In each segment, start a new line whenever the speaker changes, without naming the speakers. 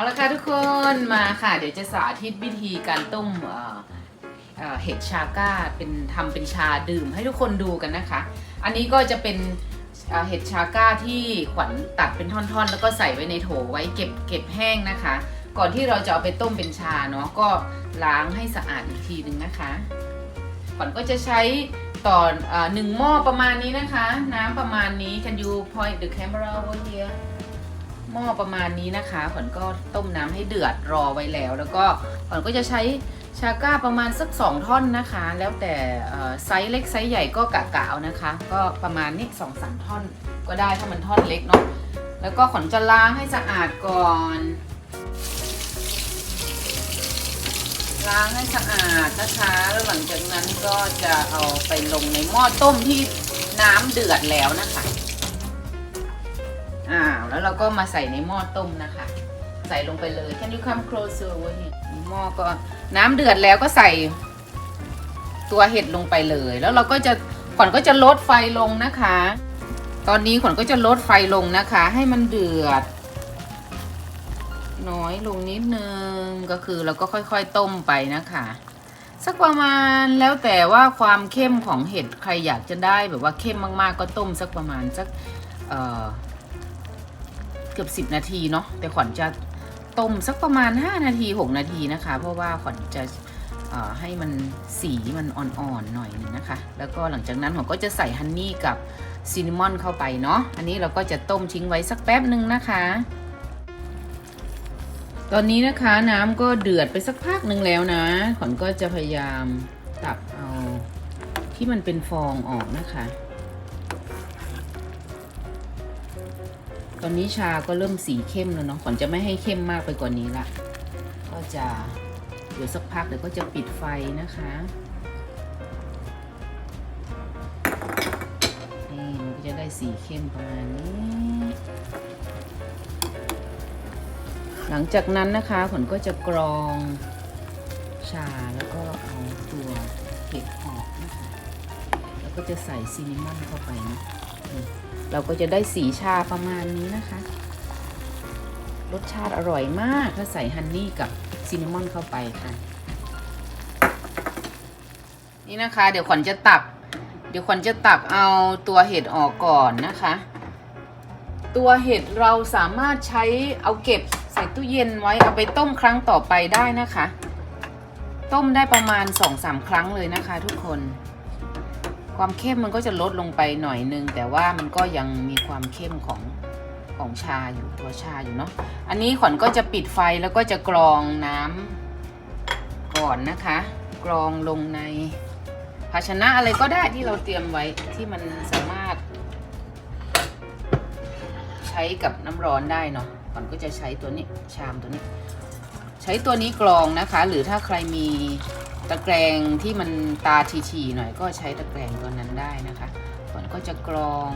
เอาละค่ะทุกคนมาค่ะ เดี๋ยวจะสาธิตวิธีการต้มเห็ดชาก้าเป็นทำเป็นชาดื่มให้ทุกคนดูกันนะคะ อันนี้ก็จะเป็นเห็ดชาก้าที่ขวัญตัดเป็นท่อนๆ แล้วก็ใส่ไว้ในโถไว้เก็บเก็บแห้งนะคะ ก่อนที่เราจะเอาไปต้มเป็นชาเนาะก็ล้างให้สะอาดอีกทีหนึ่งนะคะขวัญก็จะใช้ต่อเอ่อหนึ่งหม้อประมาณนี้นะคะ น้ำประมาณนี้ can you point the camera over here หม้อประมาณนี้นะคะขวัญก็ต้มน้ำให้เดือดรอไว้แล้ว แล้วก็ขวัญก็จะใช้ชาก้าประมาณสัก 2 ท่อนนะคะ แล้วแต่ไซส์เล็กไซส์ใหญ่ก็กะกะเอานะคะ ก็ประมาณนี้2องสท่อนก็ได้ถ้ามันท่อนเล็กเนาะแล้วก็ขวัญจะล้างให้สะอาดก่อนล้างให้สะอาดนะคะ แล้วหลังจากนั้นก็จะเอาไปลงในหม้อต้มที่น้ำเดือดแล้วนะคะ อ้าวแล้วเราก็มาใส่ในหม้อต้มนะคะ ใส่ลงไปเลย Can you come closer over here หม้อก็น้ำเดือดแล้วก็ใส่ตัวเห็ดลงไปเลย แล้วเราก็จะขวัญก็จะลดไฟลงนะคะ ตอนนี้ขวัญก็จะลดไฟลงนะคะ ให้มันเดือด น้อยลงนิดนึงก็คือเราก็ค่อยๆต้มไปนะคะสักประมาณแล้วแต่ว่าความเข้มของเห็ดใครอยากจะได้แบบว่าเข้มมากๆ ก็ต้มสักประมาณสัก เกือบ 10 นาทีเนาะแต่ขวัญจะต้มสักประมาณ 5 นาที 6 นาทีนะคะ เพราะว่าขวัญจะให้มันสีมันอ่อนๆหน่อยนึงนะคะ แล้วก็หลังจากนั้นผมก็จะใส่ฮันนี่กับซินนามอนเข้าไปเนาะอันนี้เราก็จะต้มทิ้งไว้สักแป๊บหนึ่งนะคะ ตอนนี้นะคะน้ำก็เดือดไปสักพักหนึ่งแล้วนะขวัญก็จะพยายามตักเอาที่มันเป็นฟองออกนะคะ ตอนนี้ชาก็เริ่มสีเข้มแล้วเนาะขวัญจะไม่ให้เข้มมากไปกว่านี้ละ ก็จะเดี๋ยวสักพักเดี๋ยวก็จะปิดไฟนะคะ นี่มันก็จะได้สีเข้มประมาณนี้ หลังจากนั้นนะคะผลก็จะกรองชาแล้วก็เอาตัวเห็ดออกนะคะ แล้วก็จะใส่ซินนามอนเข้าไปนะ เราก็จะได้สีชาประมาณนี้นะคะ รสชาติอร่อยมากถ้าใส่ฮันนี่กับซินนามอนเข้าไปค่ะ นี่นะคะ เดี๋ยวขวัญจะตัก เดี๋ยวขวัญจะตักเอาตัวเห็ดออกก่อนนะคะ ตัวเห็ดเราสามารถใช้เอาเก็บใส่ตู้เย็นไว้เอาไปต้มครั้งต่อไปได้นะคะ ต้มได้ประมาณ 2-3 ครั้งเลยนะคะทุกคน ความเข้มมันก็จะลดลงไปหน่อยนึง แต่ว่ามันก็ยังมีความเข้มของของชาอยู่ตัวชาอยู่เนาะอันนี้ขวัญก็จะปิดไฟแล้วก็จะกรองน้ำก่อนนะคะ กรองลงในภาชนะอะไรก็ได้ที่เราเตรียมไว้ที่มันสามารถ ใช้กับน้ำร้อนได้เนาะก่อนก็จะใช้ตัวนี้ชามตัวนี้ ใช้ตัวนี้กรองนะคะ หรือถ้าใครมี ตะแกรงที่มันตาทีๆหน่อยก็ใช้ตะแกรงตัวนั้นได้นะคะก่อนก็จะกรอง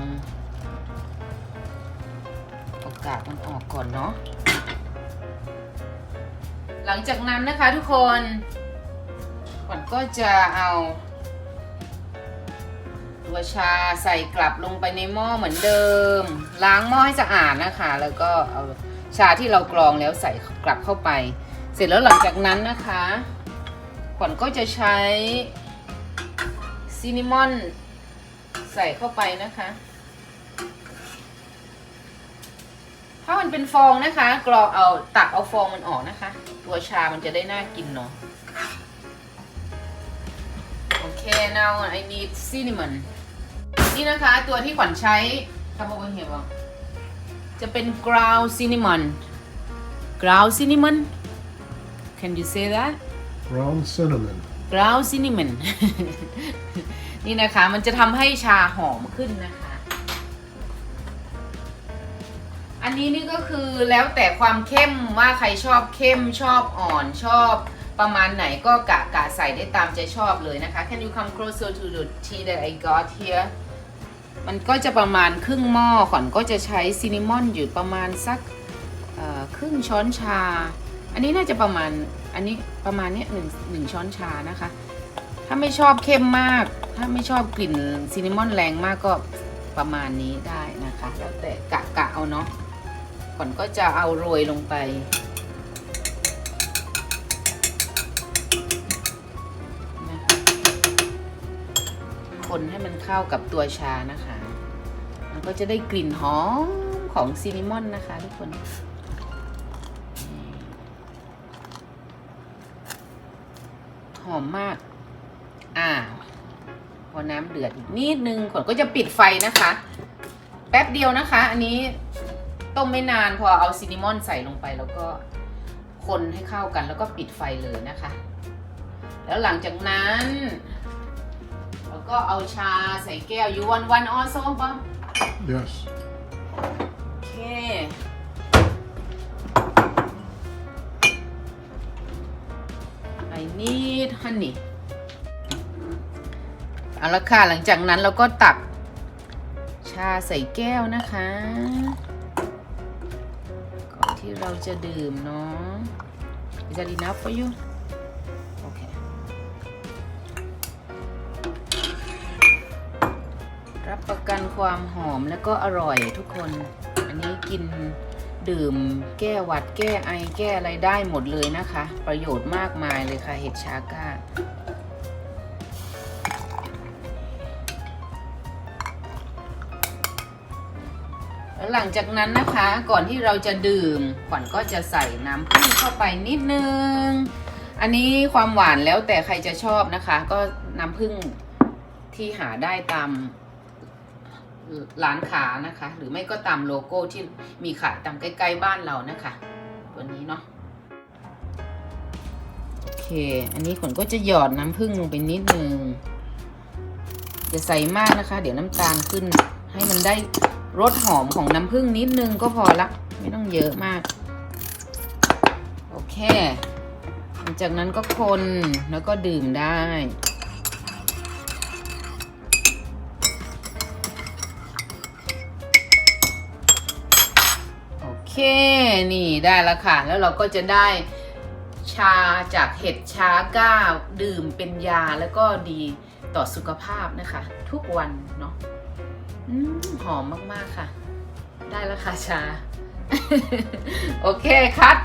โอกาสมันออกก่อนเนาะหลังจากนั้นนะคะทุกคนก่อนก็จะเอาตัวชาใส่กลับลงไปในหม้อเหมือนเดิม ล้างหม้อให้สะอาดนะคะ แล้วก็เอาชาที่เรากรองแล้วใส่กลับเข้าไป เสร็จแล้วหลังจากนั้นนะคะ ขวัญก็จะใช้ซินนามอนใส่เข้าไปนะคะ ถ้ามันเป็นฟองนะคะ กรองเอาตักเอาฟองมันออกนะคะ ตัวชามันจะได้น่ากินเนาะ โอเค now I need cinnamon นี่นะคะ ตัวที่ขวัญใช้ทำมาเห็นบ้าจะเป็น ground cinnamon ground cinnamon can you say that
Ground cinnamon.
ground cinnamon นี่นะคะมันจะทำให้ชาหอมขึ้นนะคะ อันนี้นี่ก็คือแล้วแต่ความเข้มว่าใครชอบเข้มชอบอ่อนชอบประมาณไหนก็กะกะใส่ได้ตามใจชอบเลยนะคะ Can you come closer to the tea that I got here มันก็จะประมาณครึ่งหม้อก่อนก็จะใช้ซินนามอนอยู่ประมาณสักครึ่งช้อนชา อันนี้น่าจะประมาณอันนี้ประมาณเนี้ยหนึ่งหนึ่งช้อนชานะคะ ถ้าไม่ชอบเข้มมาก ถ้าไม่ชอบกลิ่นซินนามอนแรงมากก็ประมาณนี้ได้นะคะแล้วแต่กะกะเอาเนาะก่อนก็จะเอาโรยลงไปนะคนให้มันเข้ากับตัวชานะคะ มันก็จะได้กลิ่นหอมของซินนามอนนะคะทุกคน หอมมาก อ่า พอน้ำเดือดอีกนิดนึงขนก็จะปิดไฟนะคะ แป๊บเดียวนะคะ อันนี้ต้มไม่นานพอเอาซินนามอนใส่ลงไปแล้วก็คนให้เข้ากันแล้วก็ปิดไฟเลยนะคะ แล้วหลังจากนั้นเราก็เอาชาใส่แก้วยูวันวันออนโซบอม
Yes.
Need honey เอาละค่ะ หลังจากนั้นเราก็ตัก ชาใส่แก้วนะคะ ก่อนที่เราจะดื่มเนาะ Is that enough for you? โอเครับประกันความหอมแล้วก็อร่อยทุกคน อันนี้กิน ดื่ม แก้หวัด แก้ไอ แก้อะไรได้หมดเลยนะคะ ประโยชน์มากมายเลยค่ะ เห็ดชาก้า แล้วหลังจากนั้นนะคะ ก่อนที่เราจะดื่ม ขวัญก็จะใส่น้ำผึ้งเข้าไปนิดนึง อันนี้ความหวานแล้วแต่ใครจะชอบนะคะ ก็น้ำผึ้งที่หาได้ตาม ร้านค้านะคะ หรือไม่ก็ตามโลโก้ที่มีขายตามใกล้ๆบ้านเรานะคะ ตัวนี้เนาะโอเค อันนี้ขนก็จะหยอดน้ำผึ้งลงไปนิดนึงอย่าใส่มากนะคะ เดี๋ยวน้ำตาลขึ้น ให้มันได้รสหอมของน้ำผึ้งนิดนึงก็พอละไม่ต้องเยอะมาก โอเคหลังจากนั้นก็คนแล้วก็ดื่มได้ เคนี่ได้แล้วค่ะ แล้วเราก็จะได้ชาจากเห็ดชาก้าดื่มเป็นยาแล้วก็ดีต่อสุขภาพนะคะ ทุกวันเนาะอืมหอมมาก ๆ ค่ะ ได้แล้วค่ะชา โอเคคัด